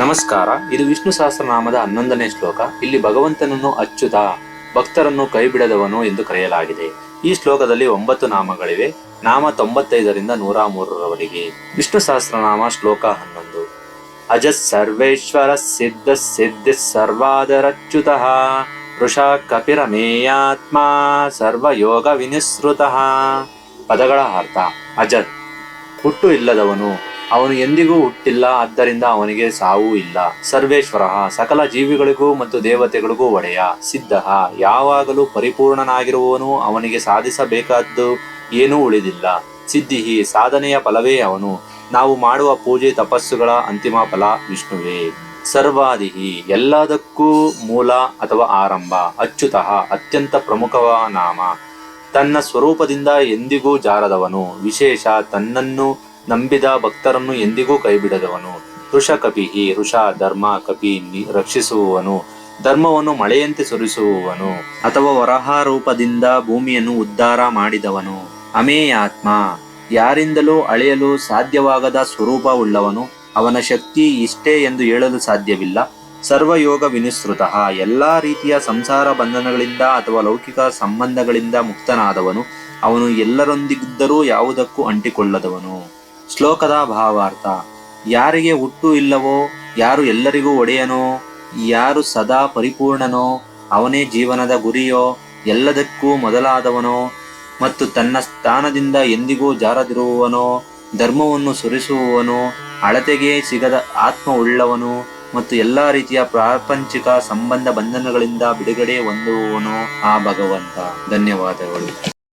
ನಮಸ್ಕಾರ, ಇದು ವಿಷ್ಣು ಸಹಸ್ರನಾಮದ ಹನ್ನೊಂದನೇ ಶ್ಲೋಕ. ಇಲ್ಲಿ ಭಗವಂತನನ್ನು ಅಚ್ಚುತ ಭಕ್ತರನ್ನು ಕೈಬಿಡದವನು ಎಂದು ಕರೆಯಲಾಗಿದೆ. ಈ ಶ್ಲೋಕದಲ್ಲಿ ಒಂಬತ್ತು ನಾಮಗಳಿವೆ. ನಾಮ ತೊಂಬತ್ತೈದರಿಂದ ನೂರ ಮೂರರವರೆಗೆ. ವಿಷ್ಣು ಸಹಸ್ರನಾಮ ಶ್ಲೋಕ ಹನ್ನೊಂದು. ಅಜ ಸರ್ವೇಶ್ವರ ಸಿದ್ಧ ಸಿದ್ಧಿ ಸರ್ವಾದರಚ್ಯುತ. ವೃಷ ಕಪಿರಮೇಯಾತ್ಮ ಸರ್ವಯೋಗ ವಿನಿಸೃತ ಪದಗಳ ಅರ್ಥ, ಅಜತ್. ಹುಟ್ಟು ಇಲ್ಲದವನು ಅವನು ಎಂದಿಗೂ ಹುಟ್ಟಿಲ್ಲ, ಆದ್ದರಿಂದ ಅವನಿಗೆ ಸಾವು ಇಲ್ಲ. ಸರ್ವೇಶ್ವರ ಸಕಲ ಜೀವಿಗಳಿಗೂ ಮತ್ತು ದೇವತೆಗಳಿಗೂ ಒಡೆಯ. ಸಿದ್ಧ, ಯಾವಾಗಲೂ ಪರಿಪೂರ್ಣನಾಗಿರುವವನು ಅವನಿಗೆ ಸಾಧಿಸಬೇಕಾದ್ದು ಏನೂ ಉಳಿದಿಲ್ಲ. ಸಿದ್ಧಿಹಿ ಸಾಧನೆಯ ಫಲವೇ ಅವನು. ನಾವು ಮಾಡುವ ಪೂಜೆ ತಪಸ್ಸುಗಳ ಅಂತಿಮ ಫಲ ವಿಷ್ಣುವೇ. ಸರ್ವಾದಿಹಿ ಎಲ್ಲದಕ್ಕೂ ಮೂಲ ಅಥವಾ ಆರಂಭ. ಅಚ್ಯುತಃ, ಅತ್ಯಂತ ಪ್ರಮುಖವ ನಾಮ. ತನ್ನ ಸ್ವರೂಪದಿಂದ ಎಂದಿಗೂ ಜಾರದವನು. ವಿಶೇಷ, ತನ್ನನ್ನು ನಂಬಿದ ಭಕ್ತರನ್ನು ಎಂದಿಗೂ ಕೈಬಿಡದವನು. ಋಷ ಕಪಿಹಿ ಋಷ ಧರ್ಮ ಕಪಿ ರಕ್ಷಿಸುವವನು. ಧರ್ಮವನ್ನು ಮಳೆಯಂತೆ ಸುರಿಸುವವನು. ಅಥವಾ ವರಹ ರೂಪದಿಂದ ಭೂಮಿಯನ್ನು ಉದ್ಧಾರ ಮಾಡಿದವನು. ಅಮೇಯಾತ್ಮ. ಯಾರಿಂದಲೂ ಅಳೆಯಲು ಸಾಧ್ಯವಾಗದ ಸ್ವರೂಪವುಳ್ಳವನು. ಅವನ ಶಕ್ತಿ ಇಷ್ಟೇ ಎಂದು ಹೇಳಲು ಸಾಧ್ಯವಿಲ್ಲ. ಸರ್ವಯೋಗ ವಿನಿಸೃತ. ಎಲ್ಲಾ ರೀತಿಯ ಸಂಸಾರ ಬಂಧನಗಳಿಂದ ಅಥವಾ ಲೌಕಿಕ ಸಂಬಂಧಗಳಿಂದ ಮುಕ್ತನಾದವನು. ಅವನು ಎಲ್ಲರೊಂದಿಗಿದ್ದರೂ ಯಾವುದಕ್ಕೂ ಅಂಟಿಕೊಳ್ಳದವನು. ಶ್ಲೋಕದ ಭಾವಾರ್ಥ. ಯಾರಿಗೆ ಹುಟ್ಟು ಇಲ್ಲವೋ, ಯಾರು ಎಲ್ಲರಿಗೂ ಒಡೆಯನೋ, ಯಾರು ಸದಾ ಪರಿಪೂರ್ಣನೋ, ಅವನೇ ಜೀವನದ ಗುರಿಯೋ, ಎಲ್ಲದಕ್ಕೂ ಮೊದಲಾದವನೋ, ಮತ್ತು ತನ್ನ ಸ್ಥಾನದಿಂದ ಎಂದಿಗೂ ಜಾರದಿರುವವನೋ, ಧರ್ಮವನ್ನು ಸುರಿಸುವವನು, ಅಳತೆಗೆ ಸಿಗದ ಆತ್ಮ ಉಳ್ಳವನು ಮತ್ತು ಎಲ್ಲಾ ರೀತಿಯ ಪ್ರಾಪಂಚಿಕ ಸಂಬಂಧ ಬಂಧನಗಳಿಂದ ಬಿಡುಗಡೆ ಹೊಂದುವವನು ಆ ಭಗವಂತ. ಧನ್ಯವಾದಗಳು.